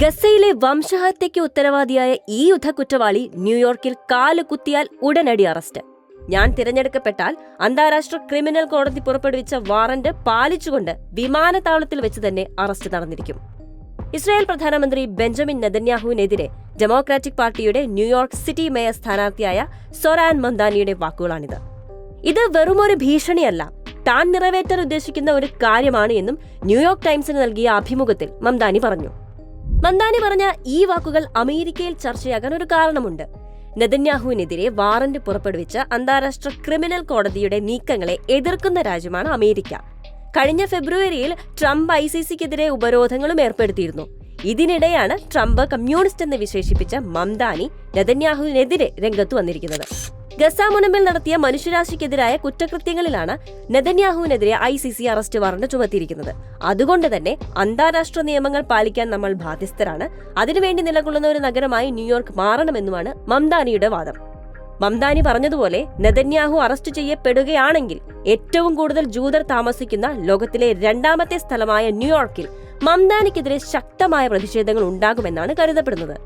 ഗസയിലെ വംശഹത്യയ്ക്ക് ഉത്തരവാദിയായ ഈ യുദ്ധക്കുറ്റവാളി ന്യൂയോർക്കിൽ കാൽ കുത്തിയാൽ ഉടനടി അറസ്റ്റ്. ഞാൻ തിരഞ്ഞെടുക്കപ്പെട്ടാൽ അന്താരാഷ്ട്ര ക്രിമിനൽ കോടതി പുറപ്പെടുവിച്ച വാറന്റ് പാലിച്ചുകൊണ്ട് വിമാനത്താവളത്തിൽ വെച്ച് തന്നെ അറസ്റ്റ് നടന്നിരിക്കും. ഇസ്രായേൽ പ്രധാനമന്ത്രി ബെഞ്ചമിൻ നെതന്യാഹുവിനെതിരെ ഡെമോക്രാറ്റിക് പാർട്ടിയുടെ ന്യൂയോർക്ക് സിറ്റി മേയർ സ്ഥാനാർത്ഥിയായ സൊറാൻ മന്ദാനിയുടെ വാക്കുകളാണിത്. ഇത് വെറുമൊരു ഭീഷണിയല്ല താൻ നിറവേറ്റാൻ ഉദ്ദേശിക്കുന്ന ഒരു കാര്യമാണ് എന്നും ന്യൂയോർക്ക് ടൈംസിന് നൽകിയ അഭിമുഖത്തിൽ മംദാനി പറഞ്ഞു. മന്ദാനി പറഞ്ഞ ഈ വാക്കുകൾ അമേരിക്കയിൽ ചർച്ചയാകാൻ ഒരു കാരണമുണ്ട്. നെതന്യാഹുവിനെതിരെ വാറന്റ് പുറപ്പെടുവിച്ച അന്താരാഷ്ട്ര ക്രിമിനൽ കോടതിയുടെ നീക്കങ്ങളെ എതിർക്കുന്ന രാജ്യമാണ് അമേരിക്ക. കഴിഞ്ഞ ഫെബ്രുവരിയിൽ ട്രംപ് ഐ സി സിക്കെതിരെ ഉപരോധങ്ങളും ഏർപ്പെടുത്തിയിരുന്നു. ഇതിനിടെയാണ് ട്രംപ് കമ്മ്യൂണിസ്റ്റ് എന്ന് വിശേഷിപ്പിച്ച മംദാനി നെതന്യാഹുവിനെതിരെ രംഗത്തു വന്നിരിക്കുന്നത്. ഗസ നടത്തിയ മനുഷ്യരാശിക്കെതിരായ കുറ്റകൃത്യങ്ങളിലാണ് നെതന്യാഹുവിനെതിരെ I C C arrest warrant ചുമത്തിയിരിക്കുന്നത്. അതുകൊണ്ട് തന്നെ അന്താരാഷ്ട്ര നിയമങ്ങൾ പാലിക്കാൻ നമ്മൾ ബാധ്യസ്ഥരാണ്. അതിനുവേണ്ടി നിലകൊള്ളുന്ന ഒരു നഗരമായി ന്യൂയോർക്ക് മാറണമെന്നുമാണ് മംദാനിയുടെ വാദം. മംദാനി പറഞ്ഞതുപോലെ നെതന്യാഹു അറസ്റ്റ് ചെയ്യപ്പെടുകയാണെങ്കിൽ ഏറ്റവും കൂടുതൽ ജൂതർ താമസിക്കുന്ന ലോകത്തിലെ രണ്ടാമത്തെ സ്ഥലമായ ന്യൂയോർക്കിൽ മംദാനിക്കെതിരെ ശക്തമായ പ്രതിഷേധങ്ങൾ ഉണ്ടാകുമെന്നാണ് കരുതപ്പെടുന്നത്.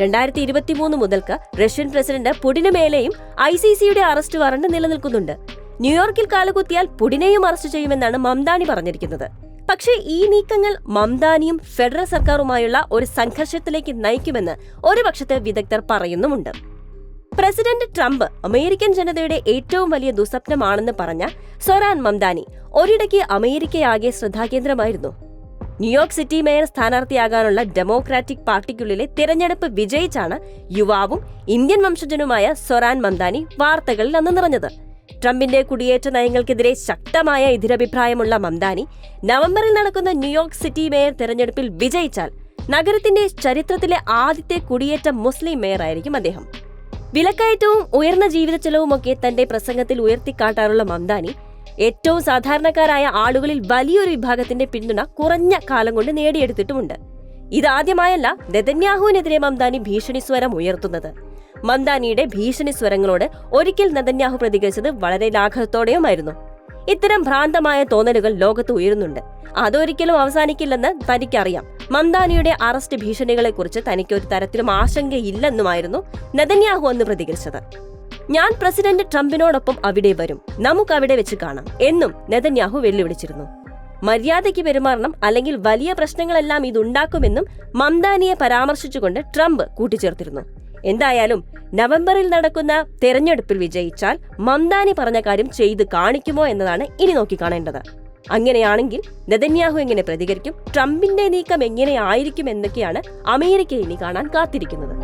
രണ്ടായിരത്തി ഇരുപത്തിമൂന്ന് മുതൽക്ക് റഷ്യൻ പ്രസിഡന്റ് പുടിന് മേലെയും ഐ സി സിയുടെ അറസ്റ്റ് വാറണ്ട് നിലനിൽക്കുന്നുണ്ട്. ന്യൂയോർക്കിൽ കാലുകുത്തിയാൽ പുടിനെയും അറസ്റ്റ് ചെയ്യുമെന്നാണ് മംദാനി പറഞ്ഞിരിക്കുന്നത്. പക്ഷേ ഈ നീക്കങ്ങൾ മംദാനിയും ഫെഡറൽ സർക്കാരുമായുള്ള ഒരു സംഘർഷത്തിലേക്ക് നയിക്കുമെന്ന് ഒരു പക്ഷത്തെ വിദഗ്ധർ പറയുന്നുമുണ്ട്. പ്രസിഡന്റ് ട്രംപ് അമേരിക്കൻ ജനതയുടെ ഏറ്റവും വലിയ ദുസ്വപ്നമാണെന്ന് പറഞ്ഞ സൊറാൻ മംദാനി ഒരിടയ്ക്ക് അമേരിക്കയാകെ ശ്രദ്ധാകേന്ദ്രമായിരുന്നു. ന്യൂയോർക്ക് സിറ്റി മേയർ സ്ഥാനാർത്ഥിയാകാനുള്ള ഡെമോക്രാറ്റിക് പാർട്ടിക്കുള്ളിലെ തിരഞ്ഞെടുപ്പ് വിജയിച്ചാണ് യുവാവും ഇന്ത്യൻ വംശജനുമായ സൊറാൻ മംദാനി വാർത്തകളിൽ അന്ന് നിറഞ്ഞത്. ട്രംപിന്റെ കുടിയേറ്റ നയങ്ങൾക്കെതിരെ ശക്തമായ എതിരഭിപ്രായമുള്ള മംദാനി നവംബറിൽ നടക്കുന്ന ന്യൂയോർക്ക് സിറ്റി മേയർ തെരഞ്ഞെടുപ്പിൽ വിജയിച്ചാൽ നഗരത്തിന്റെ ചരിത്രത്തിലെ ആദ്യത്തെ കുടിയേറ്റ മുസ്ലിം മേയറായിരിക്കും അദ്ദേഹം. വിലക്കയറ്റവും ഉയർന്ന ജീവിത ചെലവുമൊക്കെ തന്റെ പ്രസംഗത്തിൽ ഉയർത്തിക്കാട്ടാറുള്ള മംദാനി ഏറ്റവും സാധാരണക്കാരായ ആളുകളിൽ വലിയൊരു വിഭാഗത്തിന്റെ പിന്തുണ കുറഞ്ഞ കാലം കൊണ്ട് നേടിയെടുത്തിട്ടുമുണ്ട്. ഇതാദ്യമായല്ല നെതന്യാഹുവിനെതിരെ മംദാനി ഭീഷണി സ്വരം ഉയർത്തുന്നത്. മംദാനിയുടെ ഭീഷണി സ്വരങ്ങളോട് ഒരിക്കൽ നെതന്യാഹു പ്രതികരിച്ചത് വളരെ ലാഘവത്തോടെയുമായിരുന്നു. ഇത്തരം ഭ്രാന്തമായ തോന്നലുകൾ ലോകത്ത് ഉയരുന്നുണ്ട്. അതൊരിക്കലും അവസാനിക്കില്ലെന്ന് തനിക്കറിയാം. മംദാനിയുടെ അറസ്റ്റ് ഭീഷണികളെക്കുറിച്ച് തനിക്ക് ഒരു തരത്തിലും ആശങ്കയില്ലെന്നുമായിരുന്നു നെതന്യാഹു അന്ന് പ്രതികരിച്ചത്. ഞാൻ പ്രസിഡന്റ് ട്രംപിനോടൊപ്പം അവിടെ വരും. നമുക്ക് അവിടെ വെച്ച് കാണാം. എന്നും നെതന്യാഹു വെല്ലുവിളിച്ചിരുന്നു. മര്യാദയ്ക്ക് പെരുമാറണം അല്ലെങ്കിൽ വലിയ പ്രശ്നങ്ങളെല്ലാം ഇതുണ്ടാക്കുമെന്നും മംദാനിയെ പരാമർശിച്ചുകൊണ്ട് ട്രംപ് കൂട്ടിച്ചേർത്തിരുന്നു. എന്തായാലും നവംബറിൽ നടക്കുന്ന തെരഞ്ഞെടുപ്പിൽ വിജയിച്ചാൽ മംദാനി പറഞ്ഞ കാര്യം ചെയ്ത് കാണിക്കുമോ എന്നതാണ് ഇനി നോക്കിക്കാണേണ്ടത്. അങ്ങനെയാണെങ്കിൽ നെതന്യാഹു എങ്ങനെ പ്രതികരിക്കും? ട്രംപിന്റെ നീക്കം എങ്ങനെയായിരിക്കും എന്നൊക്കെയാണ് അമേരിക്ക ഇനി കാണാൻ കാത്തിരിക്കുന്നത്.